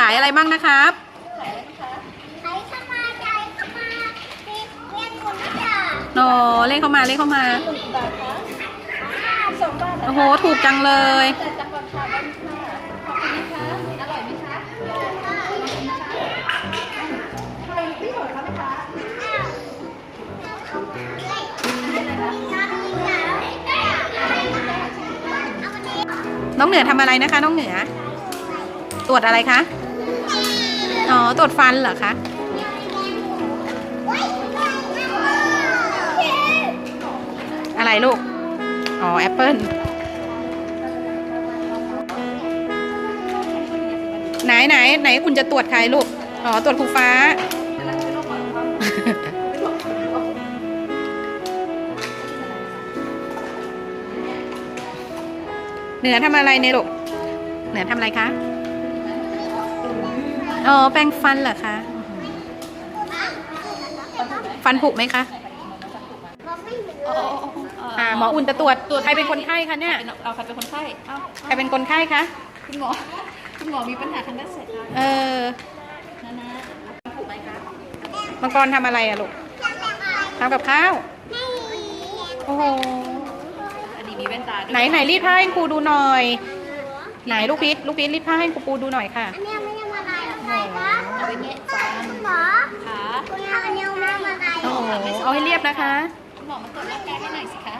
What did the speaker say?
ขายอะไรบ้างนะครับใครเข้ามาใจเข้ามาเรียนเรียนหมุนจ้ะโนเลขเข้ามาเลขเข้ามาบาทคะสองบาทโอ้โหถูกจังเลยแต่จังหวัดค่ะได้ค่ะขอบคุณนะคะอร่อยไหมคะใครพี่สวยคะไหมคะน้องเหนือทำอะไรนะคะ น้องเหนือ ตรวจอะไรคะอ๋อ ตรวจฟันเหรอคะอะไรลูก อ๋อ แอปเปิลไหนไหนไหนคุณจะตรวจใครลูก อ๋อ ตรวจครูฟ้า เหนือทำอะไรเนี่ยลูก เหนือทำอะไรคะ อ๋อแปรงฟันเหรอคะ ฟันผุไหมคะอ่าหมออุ่นจะตรวจตรวจใครเป็นคนไข้คะเนี่ยเอาใครเป็นคนไข้เอาใครเป็นคนไข้คะคุณหมอคุณหมอมีปัญหาทางด้านสายตาเออนะนะถูกไหมคะมังกรทำอะไรอะลูกทำกับข้าวโอ้โหอันนี้มีแว่นตาด้วยไหนไหนรีดผ้าให้ครูดูหน่อย ไหนลูกพีชลูกพีชรีดผ้าให้ครูปูดูหน่อยค่ะ อันนี้ไม่ไหรอกครับเอาไปเงี้ยฟันคุณหมอขาคุณเอาอันนี้ไม่ได้มาลายหรโอ้โหเอาให้เรียบนะคะ หมอมาตรวจร่างกายให้หน่อยสิคะ